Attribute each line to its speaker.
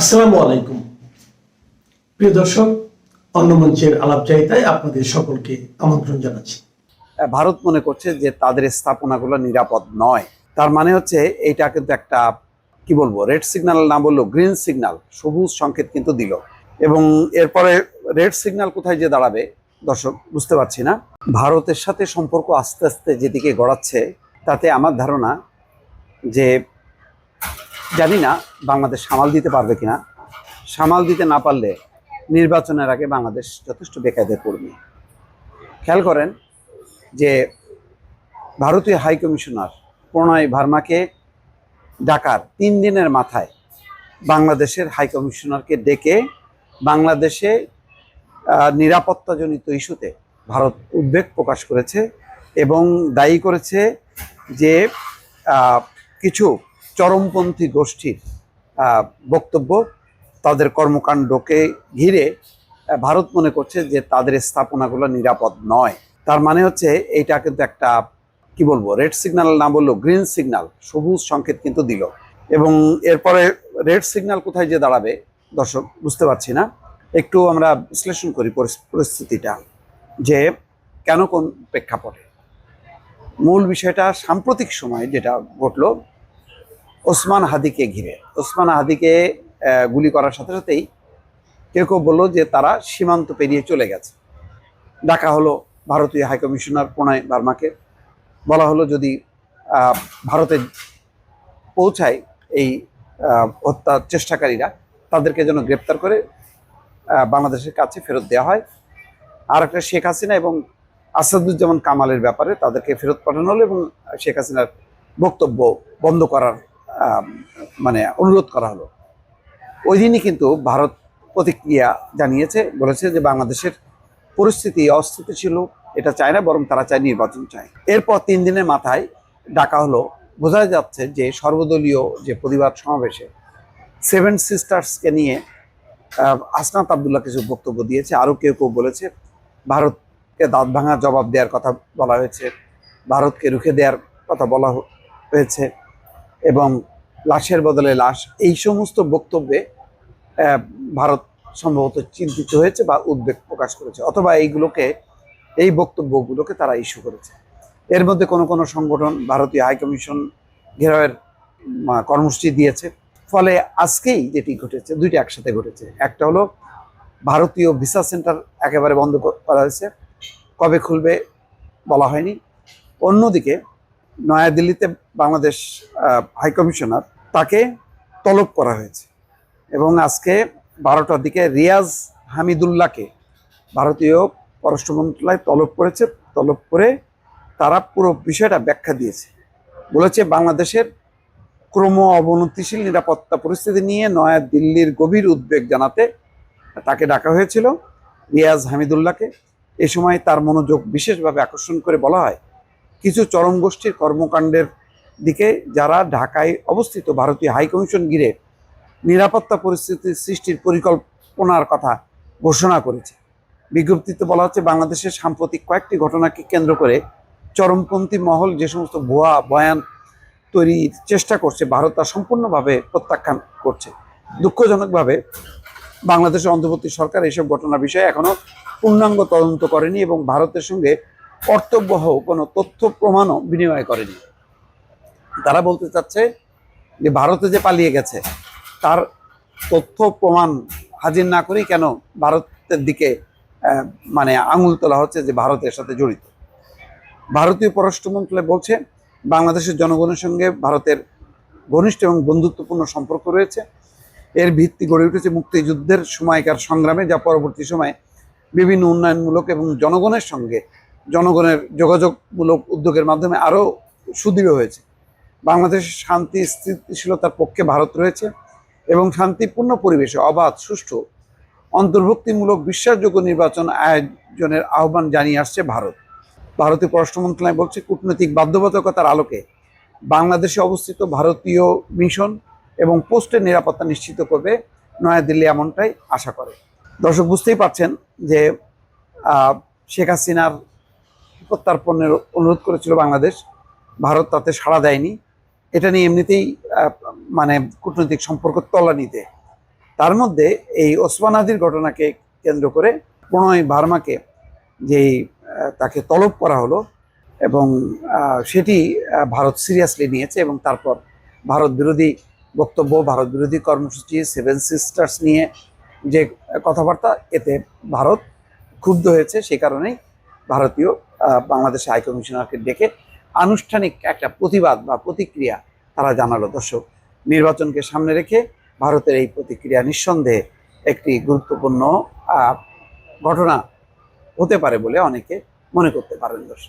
Speaker 1: আসসালামু আলাইকুম। প্রিয় দর্শক, অন্য মঞ্চের আলাপচারিতায় আপনাদের সকলকে আমন্ত্রণ জানাচ্ছি।
Speaker 2: ভারত মনে করছে যে তাদের স্থাপনাগুলো নিরাপদ নয়। তার মানে হচ্ছে এইটা কিন্তু একটা, কি বলব, রেড সিগন্যাল না বলল গ্রিন সিগন্যাল, সবুজ সংকেত কিন্তু দিল। এবং এরপরে রেড সিগন্যাল কোথায় যে দাঁড়াবে, দর্শক, বুঝতে পারছি না। ভারতের সাথে সম্পর্ক আস্তে আস্তে যেদিকে গড়াচ্ছে, তাতে আমার ধারণা যে জানি না বাংলাদেশ সামাল দিতে পারবে কিনা। সামাল দিতে না পারলে নির্বাচনের আগে বাংলাদেশ যথেষ্ট বেকায়দে পড়বে। খেয়াল করেন যে ভারতীয় হাই কমিশনার প্রণয় ভার্মাকে ডাকার তিন দিনের মাথায় বাংলাদেশের হাই কমিশনারকে ডেকে বাংলাদেশে নিরাপত্তাজনিত ইস্যুতে ভারত উদ্বেগ প্রকাশ করেছে এবং দায়ী করেছে যে কিছু চরমপন্থী গোষ্ঠীর বক্তব্য তাদের কর্মকাণ্ডকে ঘিরে ভারত মনে করছে যে তাদের স্থাপনাগুলো নিরাপদ নয়। তার মানে হচ্ছে এইটা কিন্তু একটা, কি বলব, রেড সিগন্যাল না বলল গ্রিন সিগন্যাল, সবুজ সংকেত কিন্তু দিল। এবং এরপরে রেড সিগন্যাল কোথায় যে দাঁড়াবে, দর্শক, বুঝতে পারছি না। একটু আমরা বিশ্লেষণ করি পরিস্থিতিটা, যে কেন কোন প্রেক্ষাপটে। মূল বিষয়টা সাম্প্রতিক সময়ে যেটা ঘটলো ওসমান হাদিকে ঘিরে। ওসমান হাদিকে গুলি করার সাথে সাথেই কেউ কেউ বলল যে তারা সীমান্ত পেরিয়ে চলে গেছে। ডাকা হলো ভারতীয় হাইকমিশনার প্রণয় বার্মাকে। বলা হলো যদি ভারতে পৌঁছায় এই আহ, হত্যার চেষ্টাকারীরা তাদেরকে যেন গ্রেপ্তার করে বাংলাদেশের কাছে ফেরত দেওয়া হয়। আর একটা শেখ হাসিনা এবং আসাদুজ্জামান কামালের ব্যাপারে তাদেরকে ফেরত পাঠানো হলো এবং শেখ হাসিনার বক্তব্য বন্ধ করার মানে অনুরোধ করা হলো। ওই দিনই কিন্তু ভারত প্রতিক্রিয়া জানিয়েছে, বলেছে যে বাংলাদেশের পরিস্থিতি অস্থিতিশীল এটা চায় না, বরং তারা চায় নির্বাচন চায়। এরপর তিন দিনের মাথায় ডাকা হলো। বোঝা যাচ্ছে যে সর্বদলীয় যে প্রতিবাদ সমাবেশে সেভেন সিস্টার্সকে নিয়ে আসনাত আবদুল্লাহ কিছু বক্তব্য দিয়েছে। আরও কেউ কেউ বলেছে, ভারতকে দাঁত ভাঙা জবাব দেওয়ার কথা বলা হয়েছে, ভারতকে রুখে দেওয়ার কথা বলা হয়েছে এবং লাশের বদলে লাশ। এই সমস্ত বক্তব্যে ভারত সম্ভবত চিন্তিত হয়েছে বা উদ্বেগ প্রকাশ করেছে, অথবা এইগুলোকে, এই বক্তব্যগুলোকে তারা ইস্যু করেছে। এর মধ্যে কোনো কোনো সংগঠন ভারতীয় হাইকমিশন ঘেরাওয়ের কর্মসূচি দিয়েছে। ফলে আজকেই যেটি ঘটেছে, দুইটা একসাথে ঘটেছে। একটা হলো, ভারতীয় ভিসা সেন্টার একেবারে বন্ধ করা হয়েছে। কবে খুলবে বলা হয়নি। অন্যদিকে নয়াদিল্লিতে বাংলাদেশ হাইকমিশনার তাকে তলব করা হয়েছে। এবং আজকে বারোটার দিকে রিয়াজ হামিদুল্লাহকে ভারতীয় পররাষ্ট্র মন্ত্রণালয় তলব করেছে। তলব করে তারা পুরো বিষয়টা ব্যাখ্যা দিয়েছে। বলেছে, বাংলাদেশের ক্রম অবনতিশীল নিরাপত্তা পরিস্থিতি নিয়ে নয়া দিল্লির গভীর উদ্বেগ জানাতে তাকে ডাকা হয়েছিল রিয়াজ হামিদুল্লাহকে। এ সময় তার মনোযোগ বিশেষভাবে আকর্ষণ করে বলা হয় কিছু চরম গোষ্ঠীর কর্মকাণ্ডের দিকে যারা ঢাকায় অবস্থিত ভারতীয় হাইকমিশন ঘিরে নিরাপত্তা পরিস্থিতি সৃষ্টির পরিকল্পনার কথা ঘোষণা করেছে। বিজ্ঞপ্তিতে বলা হচ্ছে, বাংলাদেশের সাম্প্রতিক কয়েকটি ঘটনাকে কেন্দ্র করে চরমপন্থী মহল যে সমস্ত ভুয়া বয়ান তৈরির চেষ্টা করছে, ভারত তা সম্পূর্ণভাবে প্রত্যাখ্যান করছে। দুঃখজনকভাবে বাংলাদেশের অন্তর্বর্তী সরকার এইসব ঘটনা বিষয়ে এখনও পূর্ণাঙ্গ তদন্ত করেনি এবং ভারতের সঙ্গে কর্তব্যহ কোনো তথ্য প্রমাণও বিনিময় করেনি। তারা বলতে চাচ্ছে যে ভারতে যে পালিয়ে গেছে, তার তথ্য প্রমাণ হাজির না করেই কেন ভারতের দিকে মানে আঙুল তোলা হচ্ছে যে ভারতের সাথে জড়িত। ভারতীয় পররাষ্ট্র মন্ত্রণালয় বলছে, বাংলাদেশের জনগণের সঙ্গে ভারতের ঘনিষ্ঠ এবং বন্ধুত্বপূর্ণ সম্পর্ক রয়েছে। এর ভিত্তি গড়ে উঠেছে মুক্তিযুদ্ধের সময়কার সংগ্রামে, যা পরবর্তী সময়ে বিভিন্ন উন্নয়নমূলক এবং জনগণের সঙ্গে জনগণের যোগাযোগমূলক উদ্যোগের মাধ্যমে আরও সুদৃঢ় হয়েছে। বাংলাদেশের শান্তি, স্থিতিশীলতার পক্ষে ভারত রয়েছে এবং শান্তিপূর্ণ পরিবেশে অবাধ, সুষ্ঠু, অন্তর্ভুক্তিমূলক, বিশ্বাসযোগ্য নির্বাচন আয়োজনের আহ্বান জানিয়ে আসছে ভারত। ভারতীয় পররাষ্ট্র মন্ত্রণালয় বলছে, কূটনৈতিক বাধ্যবাধকতার আলোকে বাংলাদেশে অবস্থিত ভারতীয় মিশন এবং পোস্টের নিরাপত্তা নিশ্চিত করবে নয়াদিল্লি এমনটাই আশা করে। দর্শক, বুঝতেই পারছেন যে শেখ হাসিনার প্রত্যার্পণের অনুরোধ করেছিল বাংলাদেশ, ভারত তাতে সাড়া দেয়নি। এটা নিয়ে এমনিতেই মানে কূটনৈতিক সম্পর্ক তলানিতে। তার মধ্যে এই ওসমান আদির ঘটনাকে কেন্দ্র করে প্রণয় ভার্মাকে যেই তাকে তলব করা হলো এবং সেটি ভারত সিরিয়াসলি নিয়েছে এবং তারপর ভারত বিরোধী বক্তব্য, ভারত বিরোধী কর্মসূচি, সেভেন সিস্টার্স নিয়ে যে কথাবার্তা, এতে ভারত ক্ষুব্ধ হয়েছে সেই কারণেই ভারতীয় বাংলাদেশ হাই কমিশনারকে ডেকে আনুষ্ঠানিক একটা প্রতিবাদ বা প্রতিক্রিয়া তারা জানালো। দর্শক, নির্বাচনকে সামনে রেখে ভারতের এই প্রতিক্রিয়া নিঃসন্দেহে একটি গুরুত্বপূর্ণ ঘটনা হতে পারে বলে অনেকে মনে করতে পারেন। দর্শক